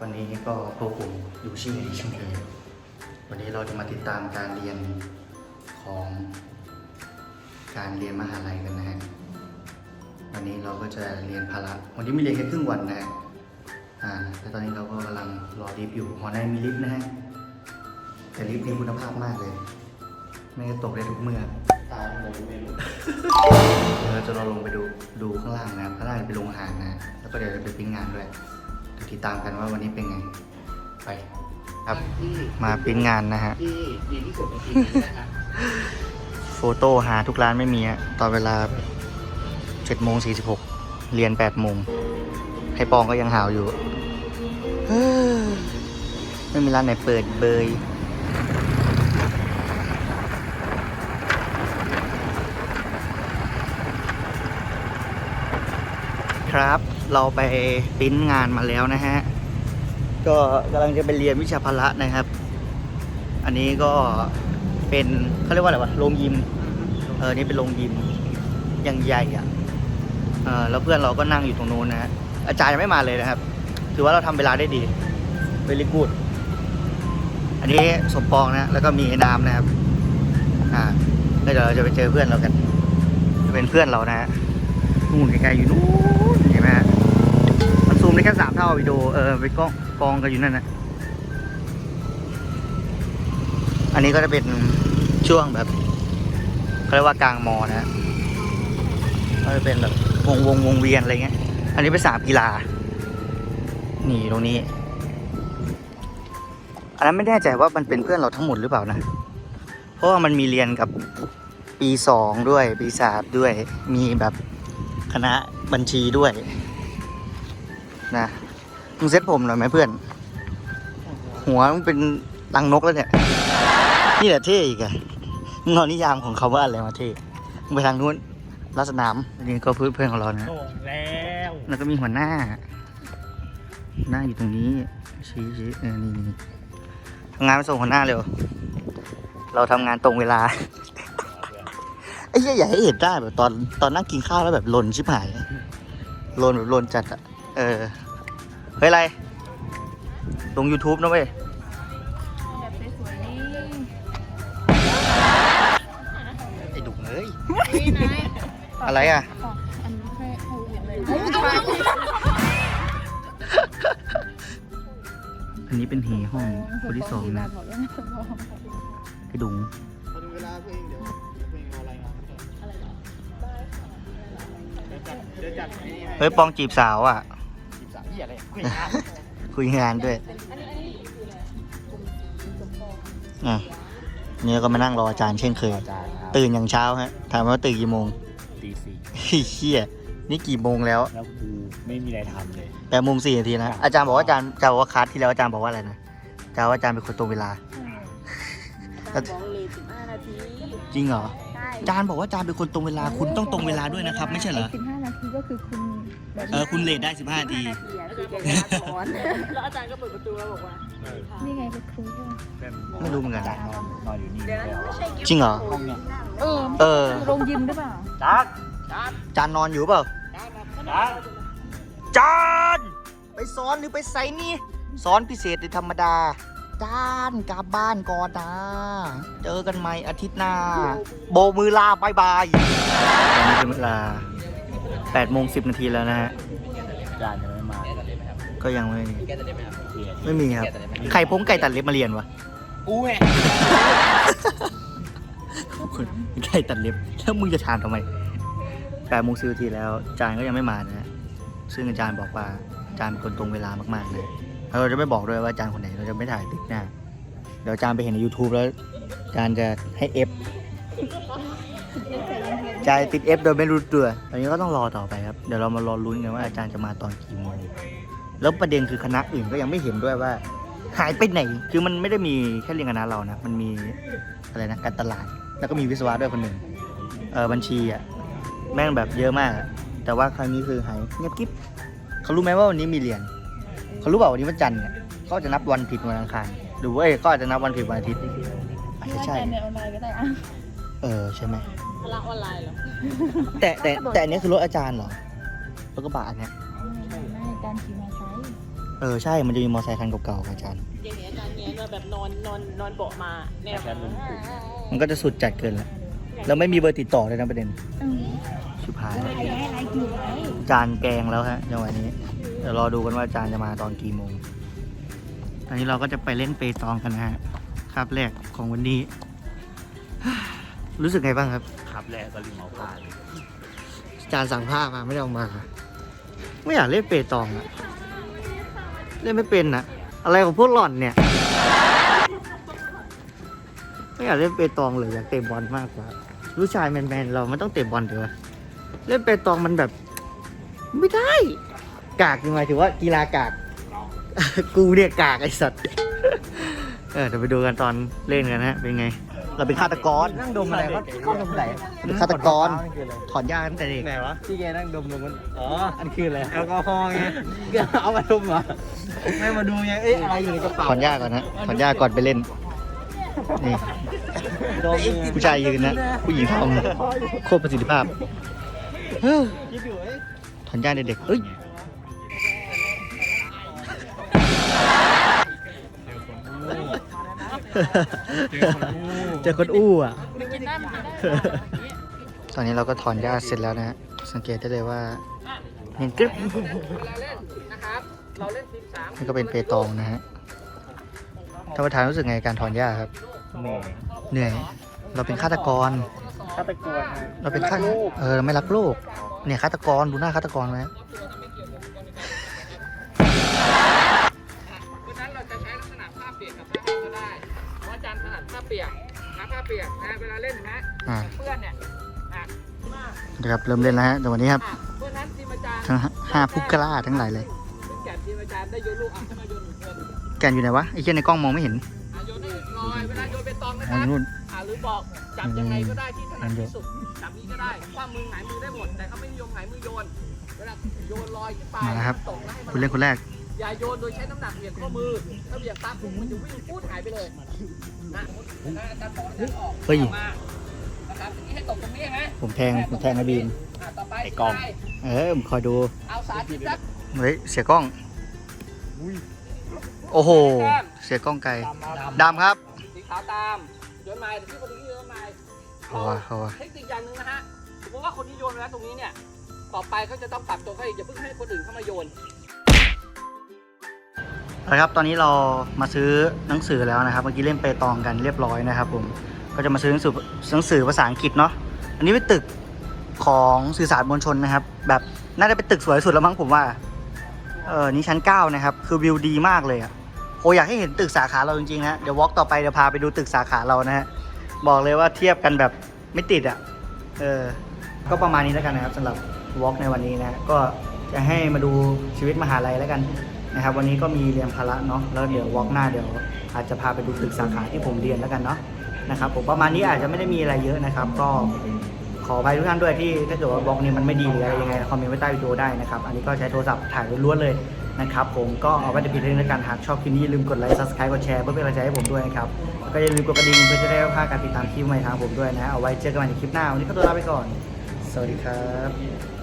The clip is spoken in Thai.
วันนี้ก็พวกผมอยู่ที่นี่เช่นเคยวันนี้เราจะมาติดตามการเรียนของการเรียนมหาลัยกันนะฮะ วันนี้เราก็จะเรียนพละ วันนี้มีเรียนแค่ครึ่งวันนะฮะ อ่าแล้วตอนนี้เราก็กำลังรอลิฟต์อยู่หอในมีลิฟต์นะฮะ แต่ลิฟต์นี่คุณภาพมากเลย ไม่งั้นตกได้ทุกเมื่อ ตายไม่รู้ไม่รู้เดี๋ยวเราจะรอลงไปดูดูข้างล่างนะครับข้างล่างเป็นโรงอาหารนะ แล้วก็เดี๋ยวจะไปปิ้งงานด้วยเดี๋ยว ติดตามกันว่าวันนี้เป็นไง ไป ครับที่มาปิ้งงานนะฮะ ที่ดีที่สุดในทีมนี้นะคะโฟโต้หาทุกร้านไม่มีอะตอนเวลา7โมง46เรียน8โมงให้ปองก็ยังหาวอยู่ เฮ้อไม่มีร้านไหนเปิดเบย ครับ เราไปปริ้นงานมาแล้วนะฮะ ก็กำลังจะไปเรียนวิชาพละนะครับ อันนี้ก็เป็นเขาเรียกว่าอะไรวะโรงยิม เออ นี่เป็นโรงยิมอย่างใหญ่อะ เออแล้วเพื่อนเราก็นั่งอยู่ตรงนู้นนะฮะ อาจารย์ยังไม่มาเลยนะครับ ถือว่าเราทำเวลาได้ดีเวลิกูด อันนี้สมปองนะ แล้วก็มีไอ้น้ำนะครับ อ่าแล้วเดี๋ยวเราจะไปเจอเพื่อนเรากัน จะเป็นเพื่อนเรานะฮะนู่นไกลๆอยู่นู้น แค่สามเท่าวิดีโอเออไปกองกองกันอยู่นั่นนะอันนี้ก็จะเป็นช่วงแบบเขาเรียกว่ากลางมอนะฮะก็จะเป็นแบบวงวงวงเวียนอะไรเงี้ย อันนี้เป็นสนามกีฬา นี่ตรงนี้ อันนั้นไม่แน่ใจว่ามันเป็นเพื่อนเราทั้งหมดหรือเปล่านะ เพราะว่ามันมีเรียนกับปีสองด้วย ปีสามด้วย มีแบบคณะบัญชีด้วย นะมึงเซ็ตผมหน่อยไหมเพื่อน หัวมึงเป็นรังนกแล้วเนี่ย นี่แหละเท่อีกอะมึงเอานิยามของคาว่าอะไรมาเท่มึงไปทางนู้นรัศนามอันนี้ก็เพื่อนเพื่อนของเรานะส่งแล้วแล้วก็มีหัวหน้าหัวหน้าอยู่ตรงนี้ชี้ชี้เออนี่นี่ทำงานไปส่งหัวหน้าเร็ว เราทำงานตรงเวลาไอ้เหี้ยอย่าให้เห็นได้แบบตอนตอนนั่งกินข้าวแล้วแบบหล่นชิบหายหล่นแบบหล่นจัดอะ เออ เฮ้ยอะไร ลง YouTube นะเว้ย แบบสวยๆนี่ไอ้ดุเอ้ย นี่นายอะไรอะขออันนี้ให้ให้เห็นเลยอันนี้เป็นเหห้องคนที่สองนะบอกว่าสมองไอ้ดุงพอถึงเวลาเพื่อนเดี๋ยวเพื่อนเอาอะไรมาเดี๋ยวจัดเดี๋ยวจัดไอ้นี่ให้ เฮ้ยปองจีบสาวอะ สิบสามที่อะไรคุยงานคุยงานด้วยอะเนี่ยก็มานั่งรออาจารย์เช่นเคย อาจารย์ครับตื่นอย่างเช้าฮะ ถามว่าตื่นกี่โมง ตีสี่เฮ้ยเชี่ยนี่กี่โมงแล้วแล้วกูไม่มีอะไรทำเลย แปดโมงสี่นาทีนะ อาจารย์บอกว่าอาจารย์อาจารย์บอกว่าคลาสที่แล้วอาจารย์บอกว่าอะไรนะอาจารย์ว่าอาจารย์เป็นคนตรงเวลาการบอกเลยสิบห้านาที จริงเหรอใช่อา จารย์บอกว่าอาจารย์เป็นคนตรงเวลาคุณต้องตรงเวลาด้วยนะครับ ไม่ใช่เหรอ สิบห้านาทีก็คือคุณแบบเออคุณเลทได้ 15นาที นาทีอะคือแกจะมาสอน แล้วอาจารย์ก็เปิดประตูแล้วบอกว่านี่ไงเป็นครูใช่ไหมไม่รู้เหมือนกันอาจารย์นอนนอนอยู่นี่เดี๋ยวนะไม่ใช่จริงเหรอ ห้องเนี่ยเออเออโรงยิมหรือเปล่าจานจานอาจารย์นอนอยู่เปล่าจานอาจารย์ไปสอนหรือไปใส่นี่สอนพิเศษหรือธรรมดา อาจารย์กลับบ้านก่อนนะ เจอกันใหม่อาทิตย์หน้า โบกมือลาบายบายตอนนี้เป็นเวลา8โมง10 นาทีแล้วนะฮะจานยังไม่มาก็ยังไม่เคลียร์ไม่มีครับ ใครพงไก่ตัดเล็บมาเรียนวะ กูแม่คุณไก่ตัดเล็บ แล้วมึงจะทานทำไม8โมง10นาทีแล้วอาจารย์ก็ยังไม่มานะฮะซึ่งอาจารย์บอกว่าอาจารย์เป็นคนตรงเวลามากๆเลยแล้ว เราจะไม่บอกด้วยว่าอาจารย์คนไหนเราจะไม่ถ่ายติดหน้าเดี๋ยวอาจารย์ไปเห็นใน YouTube แล้วอาจารย์จะให้เอฟอาจายติดเอฟโดยไม่รู้ตัวตอนนี้ก็ต้องรอต่อไปครับเดี๋ยวเรามารอลุ้นกันว่าอาจารย์จะมาตอนกี่โมงแล้วประเด็นคือคณะอื่นก็ยังไม่เห็นด้วยว่า หายไปไหน คือมันไม่ได้มีแค่เรียนคณะเรานะ มันมีอะไรนะการตลาด แล้วก็มีวิศวะด้วยคนหนึ่งเออบัญชีอะแม่งแบบเยอะมาก แต่ว่าครั้งนี้คือหายเงียบกิ๊บเขารู้ไหมว่าวันนี้มีเรียน เขารู้เปล่าวันนี้วันจันทร์เนี่ยเขาอาจจะนับวันผิดวันอังคารหรือว่าเอ้ยเขาอาจจะนับวันผิดวันอาทิตย์อาจจะว่าใช่การเรียนออนไลน์ก็ได้อะเออใช่ไหมพละออนไลน์เหรอแต่แต่แต่อันเนี้ยคือรถอาจารย์เหรอรถกระบะอันเนี้ยไม่ไม่การขี่มอเตอร์ไซค์เออใช่มันจะมีมอเตอร์ไซค์คันเก่าๆครับอาจารย์ อย่างเงี้ยอาจารย์เนี้ยแบบนอนนอนนอนเบาะมาแนบมันก็จะสุดจัดเกินละแล้วไม่มีเบอร์ติดต่อเลยนะประเด็นชิบหายแล้ว จานแกงแล้วฮะจังหวะนี้เดี๋ยวรอดูกันว่าจานจะมาตอนกี่โมง ตอนนี้เราก็จะไปเล่นเปตองกันนะฮะคาบแรกของวันนี้ รู้สึกไงบ้างครับครับแรกก็ริมเอาผ้าเลยจานสั่งผ้ามาไม่ได้เอามา ไม่อยากเล่นเปตองอะเล่นไม่เป็นอะอะไรของพวกหล่อนเนี่ย ไม่อยากเล่นเปตองเลยอยากเตะบอลมากกว่าผู้ชายแมนๆเราไม่ต้องเตะบอลเถอะเล่นเปตองมันแบบ ไม่ได้ กากยังไงถือว่ากีฬากาก กูเนี่ยกากไอสัตว์ เออเดี๋ยวไปดูกันตอนเล่นกันนะฮะเป็นไง เราเป็นฆาตกรนั่งดมอะไรวะเข้าดมไหนเป็นฆาตกรถอนหญ้าตั้งแต่เด็กไหนวะที่แกนั่งดมดมมันอ๋ออันคืออะไรแอลกอฮอล์ไงเอามาดมเหรอไม่มาดูไงเอ๊ะอะไรอยู่ในกระเป๋าถอนหญ้าก่อนนะถอนหญ้าก่อนไปเล่นนี่ดมผู้ชายยืนนะผู้หญิงทำโคตรประสิทธิภาพเฮ้ยคิดอยู่เอ้ยถอนหญ้าเด็กๆเอ้ย เจอคนอู้อะกินได้มันกินได้ตอนนี้เราก็ถอนหญ้าเสร็จแล้วนะฮะ สังเกตได้เลยว่าเห็นกริบนี่ก็เป็นเปตองนะฮะท่านประธานรู้สึกไงการถอนหญ้าครับเหนื่อยเหนื่อย เราเป็นฆาตกร ฆาตกร เราเป็นฆาตเออไม่รักโลก เนี่ยฆาตกรดูหน้าฆาตกรไหม เปียกนะเวลาเล่นนะอ่า เพื่อนเนี่ยอะมากนะครับเริ่มเล่นแล้วฮะแต่วันนี้ครับอะเพราะฉะนั้นทีมอาจารย์ทั้งห้าผู้กล้าทั้งหลายเลย ซึ่งแก่ทีมอาจารย์ได้โยนลูกอะขึ้นมาโยนหนึ่งคนแกนอยู่ไหนวะไอ้เชี่ยในกล้องมองไม่เห็นอะโยนได้ลอยเวลาโยนเป็นตองนะมคองรัอบยู่นู่น อะหรือบอกจับยังไงก็ได้ที่ถนัดที่สุดจับนี้ก็ได้คว้ามือหงายมือได้หมดแต่เขาไม่นิยมหงายมือโยนเวลาโยนลอยขึ้นไปมาแล้วครับ ตกแล้วให้มัคุณเล่นคนแรก อย่าโยนโดยใช้น้ำหนักเหวี่ยงข้อมือ ถ้าเหวี่ยงปั๊บปุ๊บมันจะวิ่งพูดหายไปเลยนะนะอาจารย์บอกอาจารย์ออกเฮ้ย มานะครับทีนี้ให้ตกตรงนี้ไหมผมแทงผมแทงไอ้บีม อะต่อไปไอ้กล้องสีเออผมคอยดูเอาสาธิตสัก เฮ้ยเสียกล้องโอ้โห เสียกล้องไกลดำครับสีขาวตามโยนไม้เดี๋ยวพี่คนนี้โยนไม้เอาวะเอาวะเทคนิคอย่างหนึ่งนะฮะสมมติว่าคนที่โยนไปแล้วตรงนี้เนี่ย ต่อไปเขาจะต้องปรับตัวเขาเองอย่าเพิ่งให้คนอื่นเข้ามาโยน เอาละครับตอนนี้เรามาซื้อหนังสือแล้วนะครับ เมื่อกี้เล่นเปตองกันเรียบร้อยนะครับ ผมก็จะมาซื้อหนังสือหนังสือภาษาอังกฤษเนาะอันนี้เป็นตึกของสื่อสารมวลชนนะครับ แบบน่าจะเป็นตึกสวยสุดแล้วมั้งผมว่าเออนี่ชั้น 9 นะครับ คือวิวดีมากเลยอะโออยากให้เห็นตึกสาขาเราจริงๆนะเดี๋ยววอล์กต่อไปเดี๋ยวพาไปดูตึกสาขาเรานะฮะบอกเลยว่าเทียบกันแบบไม่ติดอะเออก็ประมาณนี้แล้วกันนะครับสำหรับวอล์กในวันนี้นะก็จะให้มาดูชีวิตมหาลัยแล้วกัน นะครับ วันนี้ก็มีเรียนพละเนาะแล้วเดี๋ยววอล์กหน้าเดี๋ยวอาจจะพาไปดูตึกสาขาที่ผมเรียนแล้วกันเนาะนะครับผมประมาณนี้อาจจะไม่ได้มีอะไรเยอะนะครับ ก็ขออภัยทุกท่านด้วยที่ถ้าเกิดว่าบล็อกนี้มันไม่ดีหรืออะไรยังไงคอมเมนต์ไว้ใต้วิดีโอได้นะครับ อันนี้ก็ใช้โทรศัพท์ถ่ายล้วนๆเลยนะครับผมก็เอาไว้จะพิดเรื่องในการหากชอบคลิปนี้ลืมกดไลค์ subscribe กดแชร์เพื่อเป็นกำลังใจให้ผมด้วยนะครับแล้วก็อย่าลืมกดกระดิ่งเพื่อจะได้ไม่พลาดการติดตามคลิปใหม่ทางผมด้วยนะเอาไว้เจอกันใหม่ในคลิปหน้าวันนี้ก็ตัวลาไปก่อน สวัสดีครับ